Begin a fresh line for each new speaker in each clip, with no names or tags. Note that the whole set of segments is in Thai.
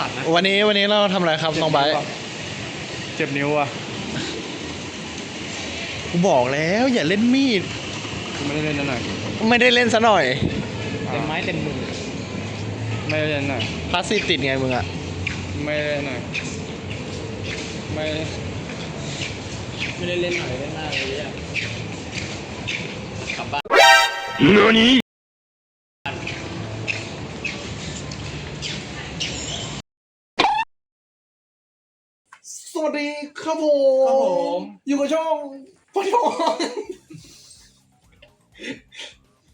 ตัดนะ
วันนี้วันนี้เราทำอะไรครับน้องไบร์ท
เจ็บนิ้วอะ
กูบอกแล้วอย่าเล่นมีด
กูไม่ได้เล่นนั่นหน่อย
ไม่ได้เล่นซะหน่อย
เต็มไม้เต็มมือไม่ได้เล่นหน่อย
พลาสติกติดไงมึงอะ
ไม่ได้เล่นหน่อยไม่
ไม่ได้เล่นหน่อยเล่นมากเลยอะกลับบ้าน
สวัสดีครับผม
ครับผม
อยู่กับช่องพ่อทอง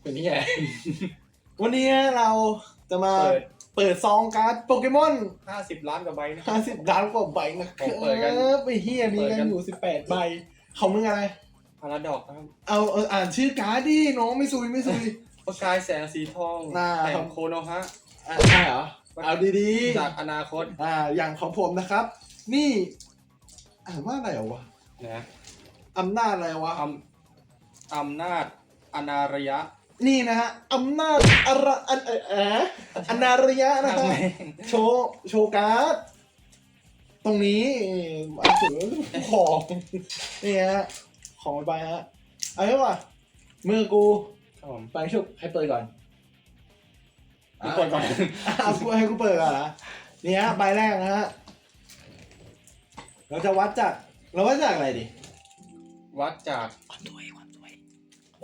เป็นนี่ไง
วันนี้เราจะมา
เปิด
เปิดซองการ์ดโปเกมอน
ห้าสิบล้านกว่าใบนะ
50ล้านกว่าใบนะครั
เปิดกัน
บไอ้เฮียมี
เปิด
กั
กันน
อยู่ 18 ใบของมึงอะไร
พาราดอกนะครับ
เอาเอออ่านชื่อการ์ดดิน้องไม่ซุยไม่ซุย
ประกายแสงสีทอง
น่า
แห่งโคโนฮะ
อ่าใช่เหรอ เอาดี
จากอนาคต
ๆ อ่าอย่างของผมนะครับ นี่อ่านว่าอะไรวะ
นะ
อำนาจอะไรวะ
อำอำนาจอนาระยะ
นี่นะฮะอำนาจอะไรอันเออเอออนาระยะนะฮะโชว์โชว์การ์ดตรงนี้อันถือของนี่ฮะของไปฮะเอาไว้ว่ะมือกู
ครับผม
ไปชุบให้เปิดก่อน
ทุกคนก่อน
เอากูให้กูเปิดก่อนนะนี่ฮะใบแรกนะฮะ เราจะวัดจากเราวัดจากอะไรดิ
วัดจาก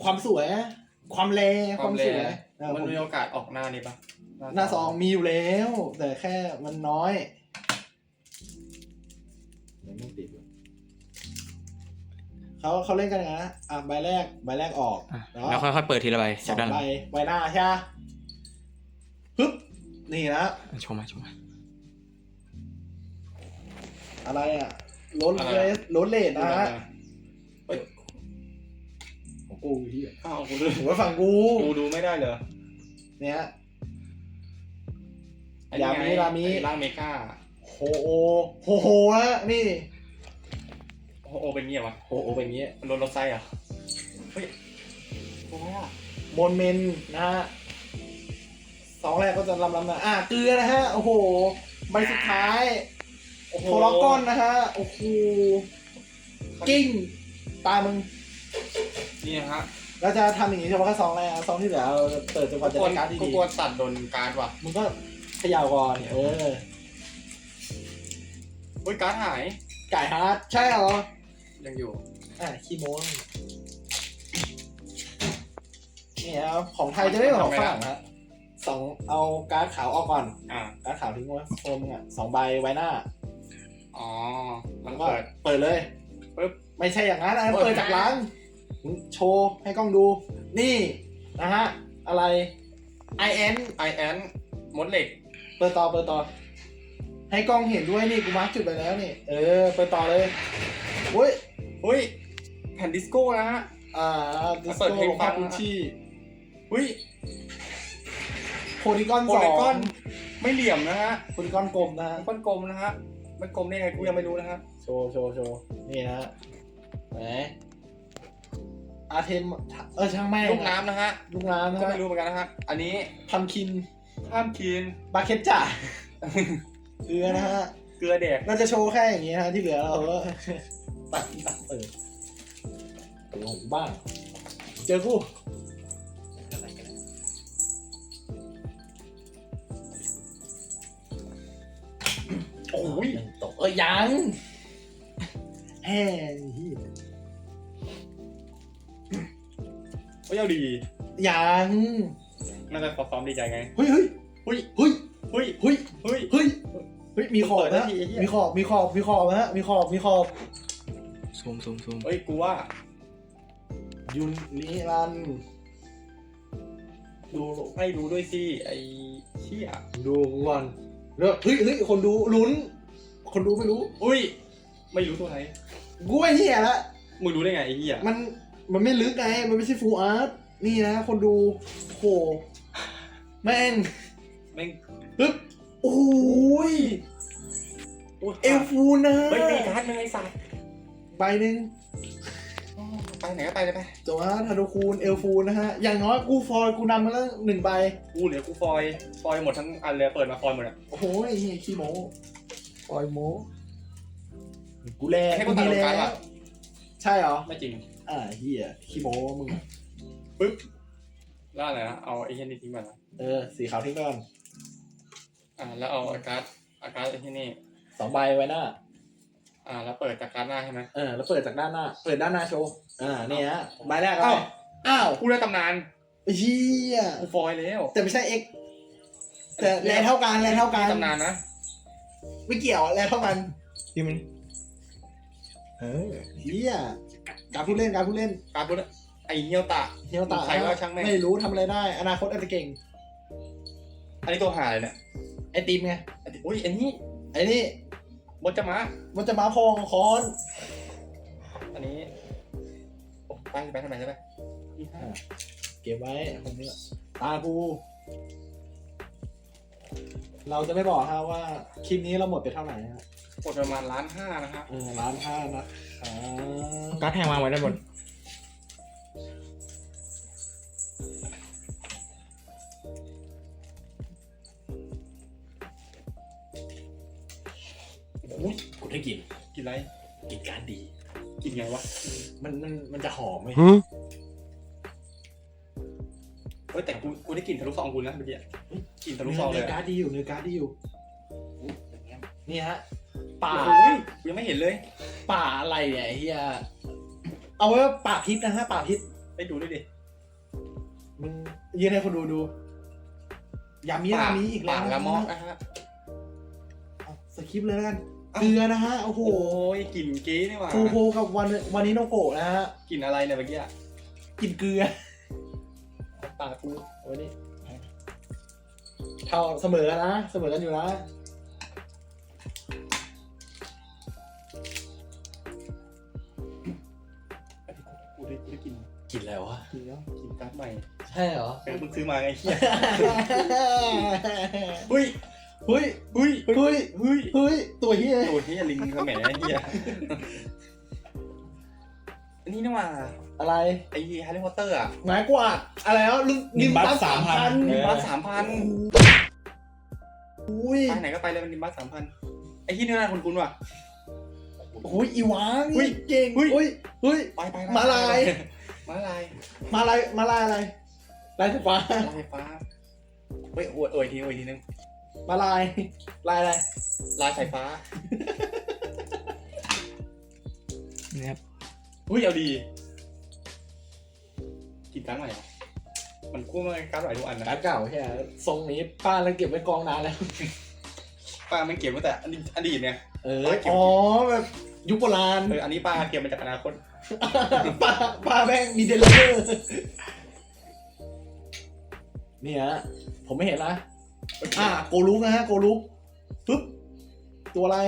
ความสวยอะความแรงความสวย
แร
เออ
มัน
ผม
มีโอกาสออกหน้านี่ปะ
หน้าซองมีอยู่แล้ว แต่แค่มันน้อยยังไม่ติดอยู่เขาเขาเล่นกันยังไงนะอะใบแรกใบแรกออก
แล้วค่อยๆเปิดทีละใบ
สองใบใบหน้าใช่ไหมปึ๊บนี่นะ
ชมมาชมมา
อะไรอะล้นเลสล้นเลสนะฮะ
เฮ้ย
ของกูที่
อ้าวกูดู
ผมว่าฝั่งกู
กูดูไม่ได้เลย
เนี่ย
อันนี้ไง
รามิรามิ
ไอ้ร่างเมกา
โฮโอโฮโฮนะนี่
โอ้โหเป็นเงี้ยวะ
โฮโอเป็นอย่างงี้
มันโดนรถไส้เหรอเฮ้ยโอ้ยอะ
บนเมนนะฮะสองแรกก็จะลำลำนะอะเกลือนะฮะโอ้โหใบสุดท้าย
โอ้โห
โทรก้อนนะฮะ โอ้โห กิ้ง ตามึง
นี่ฮะ
เราจะทำอย่างนี้เฉพาะแค่ซองแรกนะซองที่เหลือเราจะเปิดจนกว่าจะ
กลัว
ได้การ์ดที่
กู
ดี
กลัวตัดโดนการ์ดว่ะ
มึงก็เขย่าก่อนเออ
เฮ้ยการ์ดหาย
ไก่ฮาร์ดใช่เหรอ
ยังอยู่
อะขี้โม้นี่ครับของไทยจะไม่เหมือนของฝรั่งฮะสองเอาการ์ดขาวออกก่อน
อ่า
การ์ดขาวทิ้งไว้โฟมมึงอะสองใบไว้หน้า
อ๋อมั
แล้
น
วก็
เปิด
เปิดเลย
ปึ๊บ
ไม่ใช่อย่างนั้นอันนั้น
เปิด
เปิดจากหลังมึงโชว์ให้กล้องดู นี่นะฮะ อะไร i n
ไอแอนมดเหล็ก
เปิดต่อเปิดต่อ ให้กล้องเห็นด้วยนี่กูมาร์กจุดไปแล้วนี่ เออ เปิดต่อเลยเฮ้ย
เฮ้ยแผ่นดิสโก้นะฮะ
อ่า ดิส
เปิด
โก้
เพลงฟั
คางปูชิ
เฮ้ย
โพลีกอน
โพ
สอ
ลีกองนไม่เหลี่ยมนะฮะ
โพลีกอนกลมนะฮะ
ก้อนกลมนะฮะ ไม่กลมได้ไงกูยังไม่รู้นะฮะ
โชว์โชว์โชว์นี่นะฮะไหนอาเทมเออช่างแม่ง
ลูกน้ำนะฮะ
ลูกน้ำนะ
ก็
ฮะ
ไม่รู้เหมือนกันนะฮะอันนี้
ทำคิน
ห้ามกิน
บาเคตจ่าเกลือนะฮะ
เกลือแดก
น่าจะโชว์แค่อย่างนี้นะฮะที่เหลือเราก็ ตัดตัดเปิดโอ้โหบ้าง เจอกู กเอ้ยยังแฮ่เหี้ย
เฮ้ยเอาดี
ยัง
น่าจะซ้อมดีใจไง
เฮ้ยเฮ้ย
เฮ้ย
เฮ้ย
เฮ้ย
เฮ้ย
เฮ้ย
เฮ้ยเฮ้ยมีขอบ
เปิดได้
นะ
ทีไอ้เหี้ย
มีขอบมีขอบมีขอบนะฮะมีขอบมีขอบ
ซูมซูมซูม
เฮ้ยกูว่า
ยุนนิรันดร์
ดูให้ดูด้วยสิไอ้เชี่ย
ดูก่อนเลือกเฮ้ยเฮ้ยคนดูลุ้น คนดูไม่รู้
อุ้ย ไม่รู้ตัวไหน
กูไม่เหี้ยละ
มึงรู้ได้ไงไอ้เหี้ย
มัน มันไม่ลึกไง มันไม่ใช่ฟูลอาร์ต นี่นะ คนดูโหแม่ง
แม่ง
ปึ๊บโอ้ย
โอ้ย
เอลฟูนะ
เฮ้ยมีการ์ดไหมไอ้สัตว์
ใบหนึ่ง
ไปไหนก็ไปเลยไป
จบฮะธนูคูณเอลฟูนนะฮะ อย่างน้อยกูฟอยกูนำมาแล้วหนึ่งใบ
กูเหลือกูฟอย ฟอยหมดทั้งอันเลยเปิดมาฟอยหมดอะ
โอ้โหไอ้เหี้ยขี้โม้ ฟอยโม้กูแล
ให้กูตัด
มี
ลงการ์ด
แล้
ว่ะ
วใช่เหรอ
ไม่จริง
อ่าเฮียขี้โม้มึง
ปึ๊บ แล้วอะไรนะเอาไอ้เหี้ยนี่ทิ้งไปนะ
เออ สีขาวทิ้งไปก่อน
อ่า แล้วเอาอาการ์ดอาการ์ดไอ้ที่นี่
สองใบไว้หน้า
อ่า แล้วเปิดจากการ์ดหน้าใช่ไหม
เออ แล้วเปิดจากด้านหน้า เปิดด้านหน้าโชว์ อ่านี่ฮะใบแรกอะไร
อ้าว
อ้าว
กูได้ตำนาน
เฮีย
กูฟอยแล้ว
แต่ไม่ใช่เอ็กแต่แรงเท่ากันแรงเท่ากัน
ตำนานนะ
ไม่เกี่ยวแรงเท่ากัน
ที่มัน
เออเฮียการผู้เล่นการผู้เล่น
การ์ดปุ๊บไอ้เหี้ยวตะ
เฮียวตา
ใครว่าช่างแม่ง
ไม่รู้ทำอะไรได้ อนาคตอาจจะเก่ง
อันนี้ตัวหาเลยเนี่ย
ไอติมไง
ไอ้ที่อุ้ยอันนี้
ไอ้นี่
มดจะมา
มันจะมาพองคอน
อันนี้โอ้ไปไปทำไมใช่ไหมนี่ห้า
เก็บไว้คนนี้ตากู เราจะไม่บอกฮะว่าคลิปนี้เราหมดไปเท่าไหร่ฮะ
หมดประมาณล้านห้านะครับ
เออล้านห้านะอ่า
การ์ดแทงวางไว้ด้านบน
อุ้ยกูได้กลิน
กินอะไร
กลินการดดี
กินไงวะ
มันมันมันจะหอมไหม
เฮ้ยแต่กูกูได้กลิ่นทะลุซองกูนะเมื่อกี้กลิ่นทะลุซองเล
เนื้
ย
อการ์ดดีอยู่เนื้อการ์ดดีอยู่นี่ฮะป่า
โอ้ยกูยังไม่เห็นเลย
ป่าอะไรเนี่ยไอ้เฮียเอาไว้ว่าป่าพิษนะฮะป่าพิษ
ไปดูด้วยดิ
มึงยืนให้คนดูดูอย่ามีรามีอีกแล้ว
ป่าละมอกนะฮะ
เอาสคริปต์เลยแล้วกัน
เอ้า
เกลือนะฮะโอ้โห
โอ้ยกลิ่นเก๊นี่หว่า
ฟูโพกับวันวันนี้โนโกะนะฮะ
กลิ่นอะไรเนี่ยเมื่อกี้
กินเกลือ
ป่า กู
เอาไว้นี่เท่าเสมอกันนะ เสมอกันอยู่นะ
กูได้กูได้กิน
กินอะไรวะ
กินแล้วกินการ์ดใหม่
ใช่เหรอ
เออมึงซื้อมาไงเฮีย
เฮ้ย
เฮ้ย
เฮ้ย
เฮ้ย
เฮ้ย
เฮ้ย
เฮ้ยตัวเฮีย
โอ้ยเฮียลิงกระแหมเฮียอันนี้นี่ว่า
อะไร
ไอ้แฮร์รี่พอตเตอร์อะ
ไม้กวาดอะไรแล้วลุง
นิมบัส
สามพัน
3,000
นิมบัสสามพัน
อุ้ย
ไปไหนก็ไปเลยมันนิมบัสสามพันไอ้ที่นี่น่าคุ้นๆว่ะ
โอ้ยอีหวาง
อุ้ย
เก่ง
อุ้ย
อุ้ยเฮ้ย
ไปไปไป
มาลาย
มาลาย
มาลายมาลายอะไรลายไฟฟ้า
ลายไฟฟ้าเฮ้ยอวยอวยทีอวยทีนึง
มาลายลายอะไร
ลายไฟฟ้า
นะครับ
อุ้ยเอาดี กินการ์ดใหม่เหรอมันกู้มาการ์ดใหม่ทุกอันนะ
การดเก่าใช่ไหมทรงนี้ป้าแล้วเก็บไว้กองนานแล้ว
ป้ามันเก็บมาแต่อดีตอดีตเนี่ย
เออ
ป้าเก็บ
อ๋อแบบยุคโบราณ
เออ อันนี้ป้าเก็บมาจากอนาคต
ป้าป้าแม่งมีเดลิเวอร์นี่ฮะผมไม่เห็นนะ อ่าโกลุกนะฮะ โกลุกปึ๊บ ตัวอะไร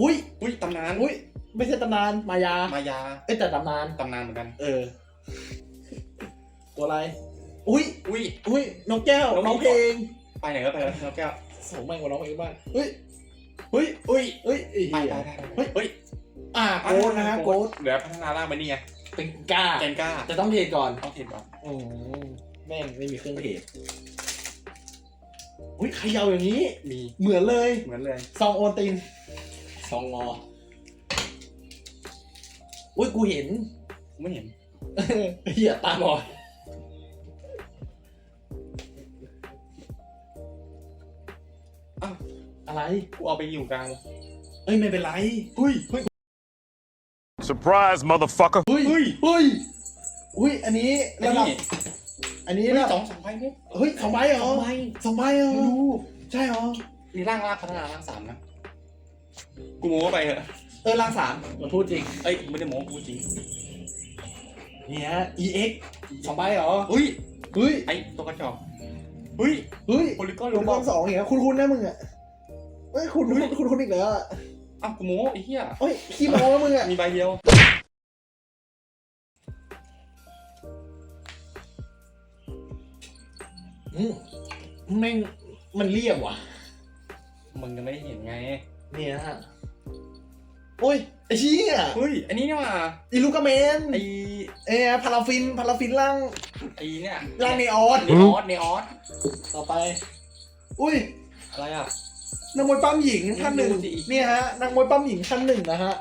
อุ้ย
อุ้ยตำนาน
อุ้ย ไม่ใช่ตำนาน มายา
มายา
เอ้ยแต่ตำนาน
ตำนานเหมือนกัน
เออ ตัวอะไร อุ้ย
อุ้ย
อุ้ย น้องแก้ว
น้อง
น้องเพลง
ไปไหนก็ไปแล้วน้องแก้ว
ส่งแม่งกว่าน้องเพลงบ้างเฮ้ย เฮ้ย
อุ้ย
เฮ้ยไอ้
ไป
เหี้ย
ไปไป
เฮ้ย
เฮ้ย
อ่าโกดนะฮะโกด
เหลือพัฒนาร่างไปนี่ไง
เป็นกล้า
แกนก้า
จะต้องเทรดก่อน
ต้องเห็นก่อน
อืมแม่งไม่มีเครื่องเทรดอุ้ยเขย่าอย่างนี้
มี
เหมือนเลย
เหมือนเลย
ซองโอนติน ซองงอ อุ้ยกูเห็น
ไม่เห็น
เหี้ยตาบอด
อ้าว
อะไร
กูเอาไปอยู่กลาง
เอ้ยไม่เป็นไร
เฮ้ยเฮ้ย
Surprise, motherfucker.
เฮ้ย
เฮ้ย
เฮ้ยอุ้ยอันนี้
ไอ้
ระดับ
นี่
อันนี้
เฮ้ย
ระ
ส
ดั
อบงสองใบเนี่ย
เฮ้ยสองใบเหรอ
สองใบ
สองใบเหรอ
ดู
ใช่เหรอ
นี่ร่างร่างพัฒนาร่างสามนะ กูโม้ไปเถอะ
เออล่างสามมันพูดจริง
เอ้ยกูไม่ได้โม้กูจริง
เนี่ย EX สองใบเหรอ
เฮ้ย
เฮ้ย
ไอ้ตัวกระจอก เฮ้ย
เฮ้ย
โพลิกอน
รวมกองสองอย่างเงี้ยคุณคุณนะมึงอะเฮ้ยคุณคุณคุณคุณอีกแล้วอะ
อ้าวกูโม้ไอ้เหี้ย
เฮ้ยขี้โม้นะมึงอะ
มีใบเดียว
อืมแม่งมันเรียบว่ะ
มึงยังไม่ได้เห็นไง
เนี่ยฮะโอ้ยไอ้เชี่ย
เฮ้ยอันนี้นี่หว่า
อีลูกาเมน
ไอ้
เอ้ยพาราฟินพาราฟินล่าง
ไอ้เนี่ย
ล่างนีออน
เนออสเนออส
ต่อไป อุ้ย
อะไรอะ
นักมวยปั้มหญิงท่านหนึ่ง
ดูสิ
เนี่ยฮะนักมวยปั้มหญิงท่านหนึ่งนะฮะ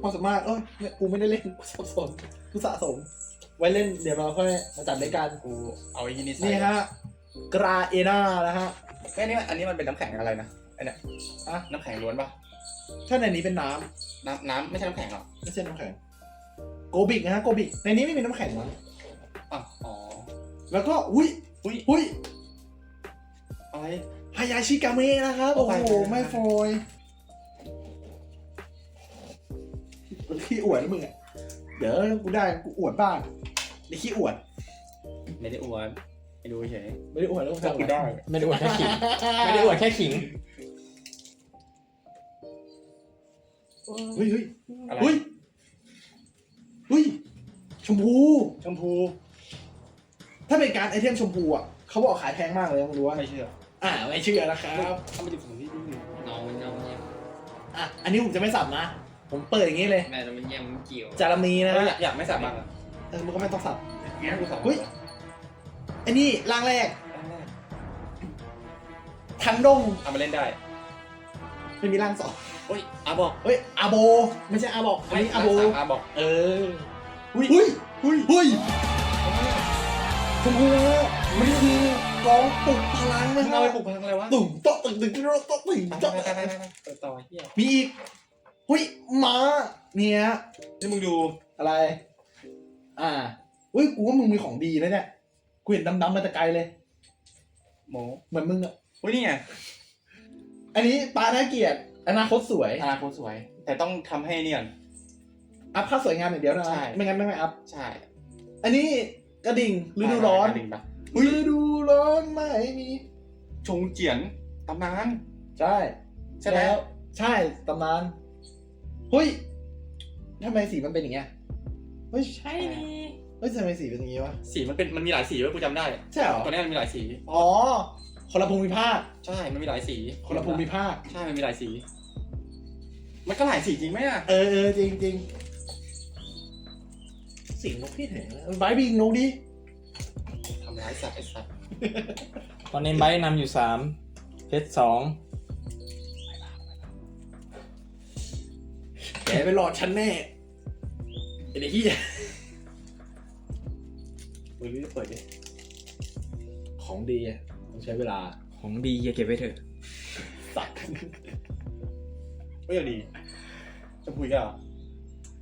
ความสามารถเอ้ยเนี่ยกูไม่ได้เล่นกูสับสนกูสะสม ไว้เล่นเดี๋ยวเราค่อยมาจัดรายการ
กูเอาไอ้ที่นี่ใส่
นี่ฮะกราเอนานะฮะ
เอ้ยอันนี้อันนี้มันเป็นน้ำแข็งอะไรนะไอ้เนี่ย
อะ
น้ำแข็งล้วนปะ
ถ้าในนี้เป็นน้
น้ำน้ำไม่ใช่น้ำแข็งหรอำ
ไม่ใช่น้ำแข็งโก บิกนะฮะโกบิกในนี้ไม่มีน้ำแข็งมั้ง
อะอ๋อ
แล้วก็อุ้ย
อุ้ย
อุ้ย
อะไร
ฮายาชิกาเมะนะครับ
โอ้
โอ้
ไป
โห
ไปไป
ไม่โฟยขี้อวดนะมึงอะ เดี๋ยวกูได้กูอวดบ้างนี่ขี้อวด
ไม่ได้อวดให้ดูเฉย
ไม่ได้อวดแล้วมึง
ก็
ทำ
คือ
อะไร
ได้
ไม่ได้อวดแค่ขิง ไม่ได้อวดแค่ขิง
เฮ้ยเฮ้ย
อะไร
เฮ้ยเฮ้ย ชมพู
ชมพู
ถ้าเป็นการดไอเทมชมพูอะเขาบอกขายแพงมากเลยนะมึงรู้ว่า
ไม่เชื่อ
อ่าไม่เชื่อนะครับ
ถ้ามันจะถึงที่นี่
เงาเงาเงียบ
อะอันนี้ผมจะไม่สับนะ ผมเปิดอย่างนี้เลย
แม่แต่มันเงียบมันเกี่ยว
จารามีนะ
เอออยากอยากไม่สับบ้างอะ
เออมันก็ไม่ต้องสับ
งั้นกูสับ
เฮ้ย อันนี้ร่างแรก
ได้ได้
ทันดง
เอามาเล่นได้
ไม่มีร่างสอง
เฮ้ยอาบอก
เฮ้ยอาโบ ไม่ใช่อาบอกอันนี้อาโบ
อาบอก
เออ หุ้ยหุ้ยหุ้ยหุ้ยชมพูนะมันคือกองปลุกพลัง
มึ
นะ
ง
ครั
เอา
บ
ไปปลูกพลังอะไรวะ
ตุ่มโต๊ะตึงตึงตึงโต๊ะตึง
ไป
โต๊ะ
ไปไปไปไปเปิดต่อเฮีย
มีอีกหุ้ยม้าเนี่ย
นี่มึงดู
อะไร อ่าอุ้ยกูว่ามึงมีของดีแล้วเนี่ยกูเห็นดำๆมาแต่ไกลเลย
โม
เหมือนมึงอะ
เฮ้ยนี่ไง
อันนี้ปลาหน้าเกียรติอนาคตสวย
อนาคตสวย แต่ต้องทำให้เนี่ย
อัพค่าสวยงามอย่างเดียวนะ
ใช่
ไม่งั้นไม่ไม่อัพ
ใช่
อันนี้กระดิ่งฤดูร้อน
ดิ่งปะ
ฤดูร้อนไม่มี
ชงเจียนตำนาน
ใช่
ใช่ไหม
แล้วใช่ตำนานเฮ้ยทำไมสีมันเป็นอย่างเงี้ยเฮ้ยใช่นี่เฮ้ยทำไมสีเป็นอย่างงี้วะ
สีมันเป็นมันมีหลายสีเว้ยกูจำได้
ใช่เหรอ
ตัวเนี้ยมันมีหลายสี
อ๋อคนละภูมิภาค
ใช่ มันมีหลายสี
คนละภูมิภาค
ใช่ มันมีหลายสี มันก็หลายสีจริงไหมอะ
เออเออจริงจริง สิ่งนกพี่เห็นไบร์ทบิงนกดิ
ทำร้ายสัตว์ไอ้สัตว์
ตอนนี้ไบร์ทนำอยู่สามเพชรสอง
แกไปหลอดฉันแน่ไอ้เด็กที่
มือจะเปิดดิ
ของดีอะต้องใช้เวลา
ของดีอย่าเก็บไว้เถอะ
สัก
ไม่อยากดีจะคุยกันเหรอ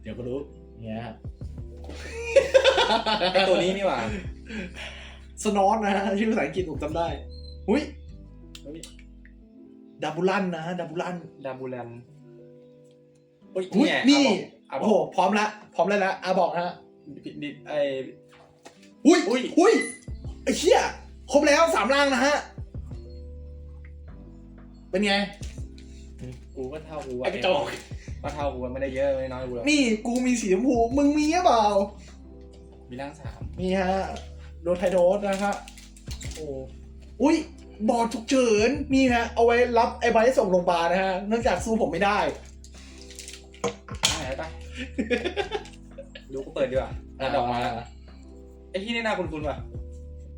เดี๋ยวก็รู้เนี่ยฮะ
ไอตัวนี้นี่หว่า
สนอตนะฮะชื่อภาษาอังกฤษผมจำได้ หุ้ย
เฮ้ย
ดับบูลันนะฮะดับบูลัน
ดาบูแลนโอ้ย
หุ้ย
ไง
นี่
อาบ
โอ้
อก
โห พร้อมละ พร้อมแล้วนะอาบอกนะฮะ
ดิดิไอ
หุ้ย
อุ้ย
หุ้ยไอ้เชี่ยครบแล้วสามร่างนะฮะ เป็นไง
กูก็เท่ากู
ไอ้กระจอก
ก็เท่ากูไม่ได้เยอะไม่น้อยกูหรอก
นี่กูมีสีชมพูมึงมีหรือเปล่า
มีร่างสาม
นี่ฮะ โดนไทโดสนะฮะโอ้อุ้ยบอดฉุกเฉินนี่ฮะ เอาไว้รับไอ้ใบส่งโรงพยาบาลนะฮะ เนื่องจากสู้ผมไม่ได้
ได้ไหมปะดูกูเปิดดีกว่าอะดอกมาแล้วไอ้ที่นี่น่าคุ้นๆว่ะ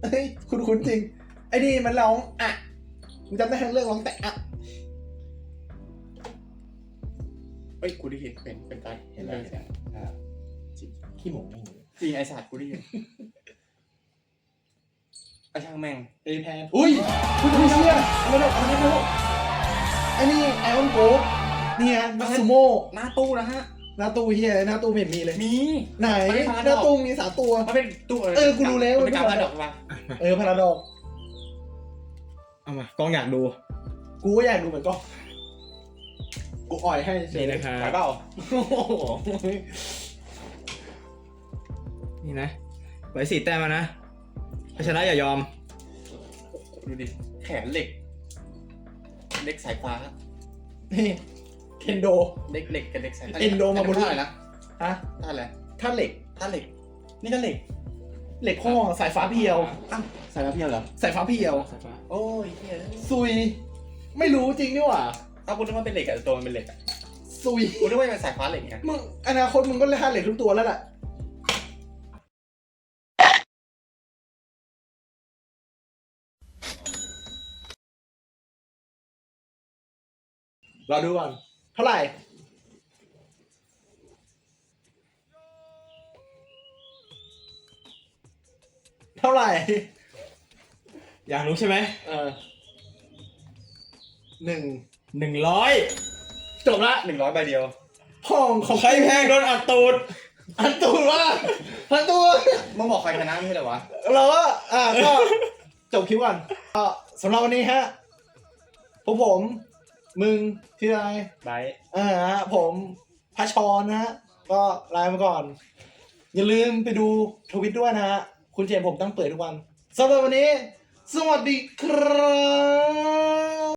เฮ้ย คุณคุณจริง ไอ้นี่มันร้องอะมึงจำได้ทั้งเรื่องร้องแต่อะ
เฮ้ยกูได้เห็นเป็นเป็นการ
เห็นแล้ว
เสียงอ่า
ขี้หมูไม่หมู
จริงไอสัตว์กูได้ยินไอช่างแม่ง
เอแพนอุ้ยคุณไม่เชื่อเอามาดูเอามาดูไอ้นี่ไอออนโกนี่ฮะนักซูโม่
หน้าตู้นะฮะ
หน้าตู้เฮียหน้าตู้ไม่เห็นมีเลย
มี
ไหน
มันไม่พา
หน้า
ดอก
ตู้มีสามตัว
มันเป็นตู้
เออกูรู้แล้ว
มันเป็นการพาดอกป่ะ
เออพาราดอก
เอามากล้องอยากดู
กูก็อยากดูเหมือนกัน กูอ่อยให้เฉย
นี่นะครับ
ขายเปล่า
โอ้โห
นี่นะไว้สี่แต้มมานะถ้าชนะอย่ายอม
ดูดิ แขนเหล็กเหล็กสายฟ้า
นี่เคนโด
เหล็กเหล็กกับเหล็กสายฟ้า
เอ็นโดมาบน
ท่าอะไรนะ
ฮะ
ท่าอะไร
ท่าเหล็ก
ท่าเหล็กนี่ก็เหล็ก
เหล็กข้อสายฟ้าเพียว
อ้าวสายฟ้าเพียวเหรอ
สายฟ้าเพียว
สายฟ้า
โอ้ยเฮีย
ซุย ไม่รู้จริงนี่หว่า
เอาคุณนึกว่าเป็นเหล็กอะตัวมันเป็นเหล็กอะ
ซซุย
กูนึกว่าจะเป็นสายฟ้าเหล็กไง
มึงอนาคตมึงก็เล่นธาตุเหล็กทุกตัวแล้วแหละเราดูก่อนเท่าไหร่ เท่าไหร่
อยากรู้ใช่ไหม
เออหนึ่ง
หนึ่งร้อย
จบละ
หนึ่งร้อยใบเดียว
ห้องของ
ใครแพงโดนอัดตูด
อันตูนว่าอันตูน
มึงบอกใครชนะไม่ใช่เหรอวะ
เราก็อ่าก็จบคลิปก่อนก็สำหรับวันนี้ฮะพวกผม มึงที่ไร
ไบร์ท
เออฮะผมพระชรนะฮะก็ลาไปก่อน อย่าลืมไปดูทวิตด้วยนะฮะคุณเจมส์ผมตั้งเปิดทุกวันสำหรับวันนี้ สวัสดีครับ